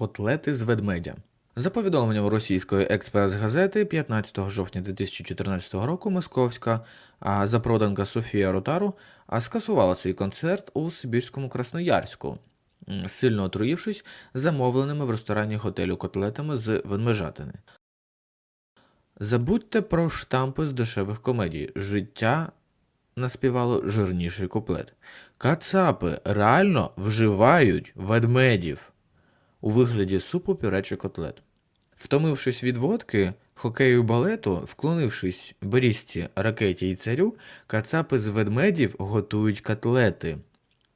Котлети з ведмедя. За повідомленням російської експрес-газети 15 жовтня 2014 року московська запроданка Софія Ротару скасувала свій концерт у Сибірському Красноярську, сильно отруївшись замовленими в ресторані готелю котлетами з ведмежатини. Забудьте про штампи з дешевих комедій. Життя наспівало жирніший куплет. Кацапи реально вживають ведмедів у вигляді супу пюре чи котлет. Втомившись від водки, хокею балету, вклонившись берізці, ракеті і царю, кацапи з ведмедів готують котлети.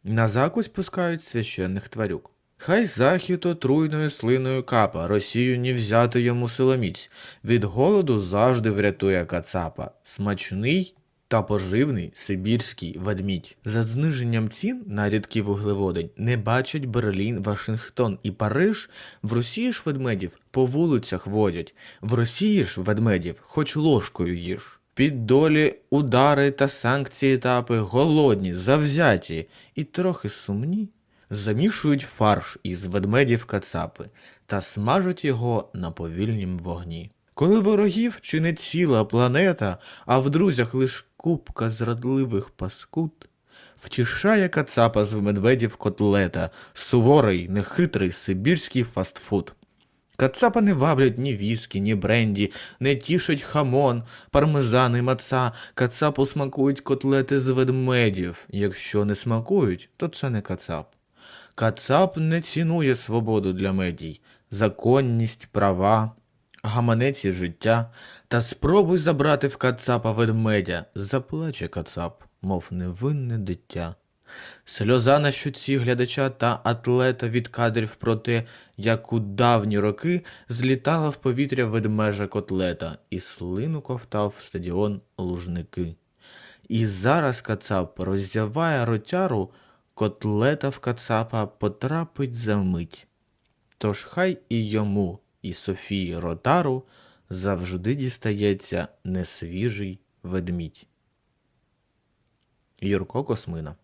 На закусь пускають священних тварюк. Хай захід отруйною слиною капа, Росію не взяти йому силоміць. Від голоду завжди врятує кацапа. Смачний та поживний сибірський ведмідь. За зниженням цін на рідкі вуглеводи не бачать Берлін, Вашингтон і Париж. В Росії ж ведмедів по вулицях водять. В Росії ж ведмедів хоч ложкою їж. Під долі удари та санкції етапи голодні, завзяті і трохи сумні. Замішують фарш із ведмедів кацапи та смажать його на повільнім вогні. Коли ворогів чи не ціла планета, а в друзях лиш купка зрадливих паскуд, втішає кацапа з медведів котлета, суворий, нехитрий сибірський фастфуд. Кацапа не ваблять ні віскі, ні бренді, не тішить хамон, пармезан і маца. Кацапу смакують котлети з ведмедів. Якщо не смакують, то це не кацап. Кацап не цінує свободу для медій, законність, права, гаманець і життя. Та спробуй забрати в кацапа ведмедя, заплаче кацап, мов невинне дитя. Сльоза на щоці глядача та атлета від кадрів про те, як у давні роки злітала в повітря ведмежа котлета і слину ковтав в стадіон лужники. І зараз кацап роззяває ротяру, котлета в кацапа потрапить за мить. Тож хай і йому, і Софії Ротару завжди дістається несвіжий ведмідь. Юрко Космина